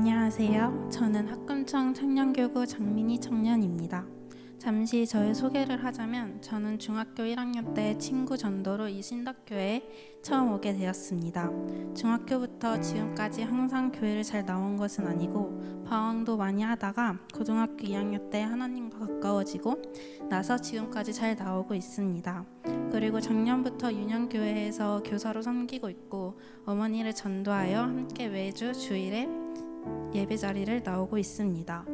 안녕하세요. 저는 학금청 청년교구 장민희 청년입니다. 잠시 저의 소개를 하자면 저는 중학교 1학년 때 친구 전도로 이 신덕교회에 처음 오게 되었습니다. 중학교부터 지금까지 항상 교회를 잘 나온 것은 아니고 방황도 많이 하다가 고등학교 2학년 때 하나님과 가까워지고 나서 지금까지 잘 나오고 있습니다. 그리고 작년부터 윤영교회에서 교사로 섬기고 있고 어머니를 전도하여 함께 매주 주일에 예배 자리를 나오고 있습니다.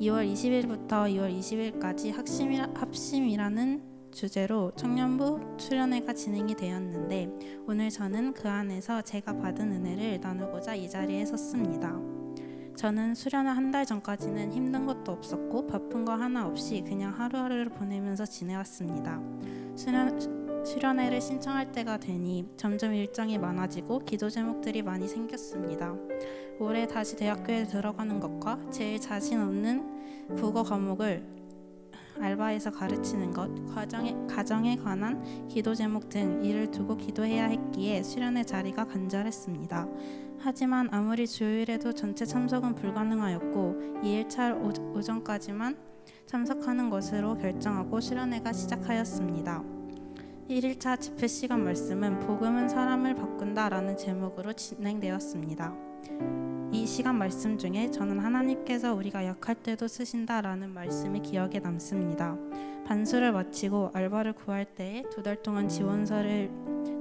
2월 20일부터 2월 20일까지 학심이라, 합심이라 는 주제로 청년부 수련회가 진행이 되었는데 오늘 저는 그 안에서 제가 받은 은혜를 나누고자 이 자리에 섰습니다. 저는 수련회 한 달 전까지는 힘든 것도 없었고 바쁜 거 하나 없이 그냥 하루하루를 보내면서 지내왔습니다. 수련, 수련회를 신청할 때가 되니 점점 일정이 많아지고 기도 제목들이 많이 생겼습니다. 올해 다시 대학교에 들어가는 것과 제일 자신 없는 국어 과목을 알바에서 가르치는 것, 과정에, 가정에 관한 기도 제목 등 일을 두고 기도해야 했기에 수련회 자리가 간절했습니다. 하지만 아무리 주일에도 전체 참석은 불가능하였고 2일차 오, 오전까지만 참석하는 것으로 결정하고 수련회가 시작하였습니다. 1일차 집회 시간 말씀은 복음은 사람을 바꾼다라는 제목으로 진행되었습니다. 이 시간 말씀 중에 저는 하나님께서 우리가 약할 때도 쓰신다라는 말씀이 기억에 남습니다. 반수를 마치고 알바를 구할 때에 두 달 동안 지원서를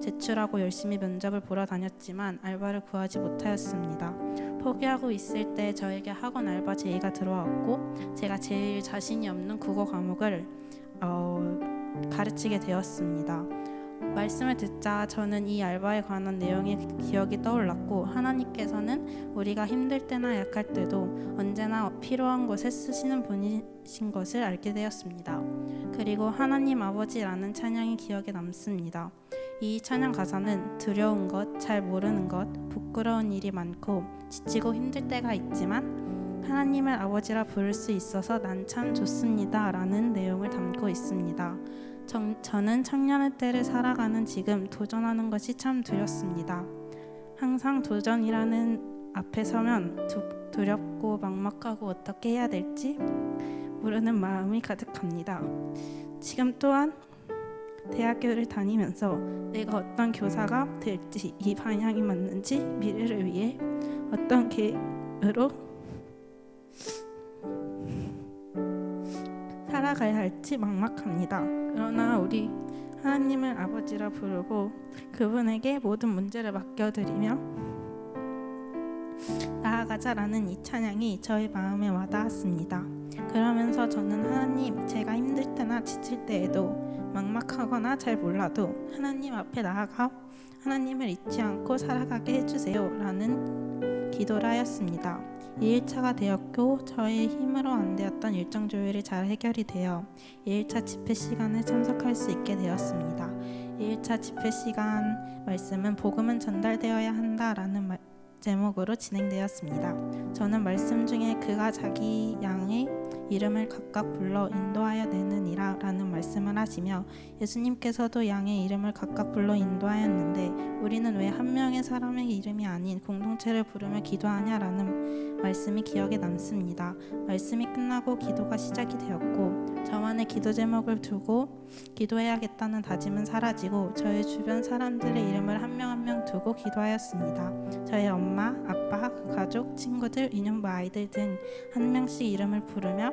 제출하고 열심히 면접을 보러 다녔지만 알바를 구하지 못하였습니다. 포기하고 있을 때 저에게 학원 알바 제의가 들어왔고 제가 제일 자신이 없는 국어 과목을 어, 가르치게 되었습니다. 말씀을 듣자 저는 이 알바에 관한 내용이 기억이 떠올랐고 하나님께서는 우리가 힘들 때나 약할 때도 언제나 필요한 곳에 쓰시는 분이신 것을 알게 되었습니다. 그리고 하나님 아버지라는 찬양이 기억에 남습니다. 이 찬양 가사는 두려운 것, 잘 모르는 것, 부끄러운 일이 많고 지치고 힘들 때가 있지만 하나님을 아버지라 부를 수 있어서 난 참 좋습니다. 라는 내용을 담고 있습니다. 정, 저는 청년의 때를 살아가는 지금 도전하는 것이 참 두렵습니다. 항상 도전이라는 앞에 서면 두, 두렵고 막막하고 어떻게 해야 될지 모르는 마음이 가득합니다. 지금 또한 대학교를 다니면서 내가 어떤 교사가 될지 이 방향이 맞는지 미래를 위해 어떤 계획으로 살아가야 할지 막막합니다. 그러나 우리 하나님을 아버지라 부르고 그분에게 모든 문제를 맡겨드리며 나아가자라는 이 찬양이 저의 마음에 와닿았습니다. 그러면서 저는 하나님 제가 힘들 때나 지칠 때에도 막막하거나 잘 몰라도 하나님 앞에 나아가 하나님을 잊지 않고 살아가게 해주세요 라는 기도를 하였습니다. 2일차가 되었고 저의 힘으로 안 되었던 일정 조율이 잘 해결이 되어 2일차 집회 시간에 참석할 수 있게 되었습니다. 2일차 집회 시간 말씀은 복음은 전달되어야 한다라는 말, 제목으로 진행되었습니다. 저는 말씀 중에 그가 자기 양의 이름을 각각 불러 인도하여 내느니라 라는 말씀을 하시며 예수님께서도 양의 이름을 각각 불러 인도하였는데 우리는 왜 한 명의 사람의 이름이 아닌 공동체를 부르며 기도하냐라는 말씀이 기억에 남습니다. 말씀이 끝나고 기도가 시작이 되었고 저만의 기도 제목을 두고 기도해야겠다는 다짐은 사라지고 저의 주변 사람들의 이름을 한 명 한명 두고 기도하였습니다. 저의 엄마, 아빠, 가족, 친구들, 인연부 아이들 등 한 명씩 이름을 부르며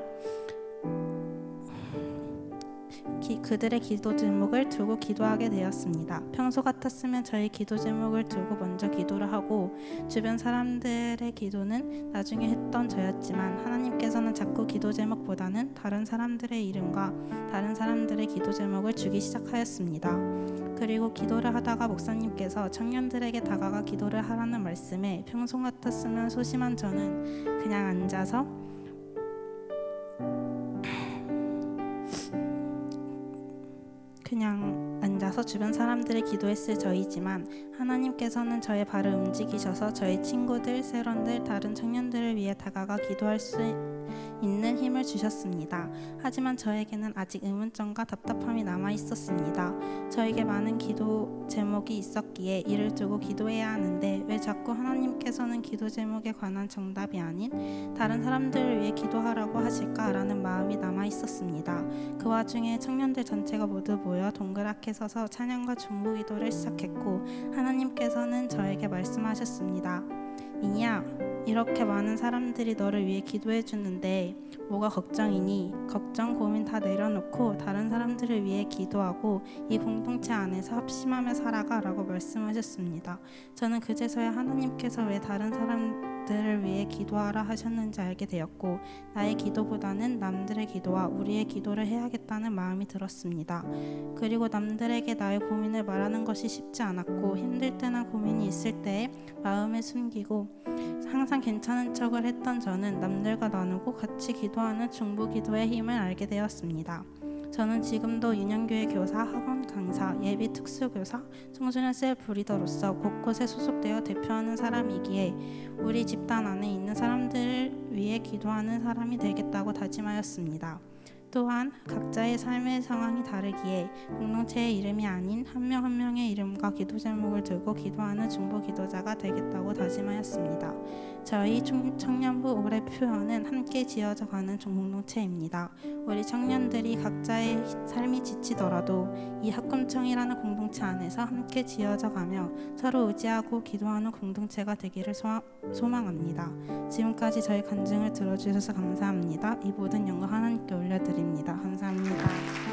기, 그들의 기도 제목을 두고 기도하게 되었습니다. 평소 같았으면 저희 기도 제목을 두고 먼저 기도를 하고 주변 사람들의 기도는 나중에 했던 저였지만 하나님께서는 자꾸 기도 제목보다는 다른 사람들의 이름과 다른 사람들의 기도 제목을 주기 시작하였습니다. 그리고 기도를 하다가 목사님께서 청년들에게 다가가 기도를 하라는 말씀에 평소 같았으면 소심한 저는 그냥 앉아서 그냥 앉아서 주변 사람들의 기도했을 저이지만 하나님께서는 저의 발을 움직이셔서 저희 친구들, 세런들, 다른 청년들을 위해 다가가 기도할 수 있는 힘을 주셨습니다. 하지만 저에게는 아직 의문점과 답답함이 남아 있었습니다. 저에게 많은 기도 제목이 있었기에 이를 두고 기도해야 하는데 왜 자꾸 하나님께서는 기도 제목에 관한 정답이 아닌 다른 사람들을 위해 기도하라고 하실까라는 마음이 남아 있었습니다. 그 와중에 청년들 전체가 모두 모여 동그랗게 서서 찬양과 중보 기도를 시작했고 하나님께서는 저에게 말씀하셨습니다. 이니야 이렇게 많은 사람들이 너를 위해 기도해 주는데 뭐가 걱정이니 걱정 고민 다 내려놓고 다른 사람들을 위해 기도하고 이 공동체 안에서 합심하며 살아가라고 말씀하셨습니다. 저는 그제서야 하나님께서 왜 다른 사람들을 위해 기도하라 하셨는지 알게 되었고 나의 기도보다는 남들의 기도와 우리의 기도를 해야겠다는 마음이 들었습니다. 그리고 남들에게 나의 고민을 말하는 것이 쉽지 않았고 힘들 때나 고민이 있을 때에 마음에 숨기고 항상 괜찮은 척을 했던 저는 남들과 나누고 같이 기도하는 중보 기도의 힘을 알게 되었습니다. 저는 지금도 윤영교회 교사, 학원 강사, 예비 특수교사, 청소년 셀프 리더로서 곳곳에 소속되어 대표하는 사람이기에 우리 집단 안에 있는 사람들을 위해 기도하는 사람이 되겠다고 다짐하였습니다. 또한 각자의 삶의 상황이 다르기에 공동체의 이름이 아닌 한 명한 명의 이름과 기도 제목을 두고 기도하는 중보 기도자가 되겠다고 다짐하였습니다. 저희 청- 청년부 올해 표현은 함께 지어져 가는 공동체입니다. 우리 청년들이 각자의 삶이 지치더라도 이 학금청이라는 공동체 안에서 함께 지어져 가며 서로 의지하고 기도하는 공동체가 되기를 소망합니다. 지금까지 저희 간증을 들어주셔서 감사합니다. 이 모든 영광 하나님께 올려 드립니다. 감사합니다.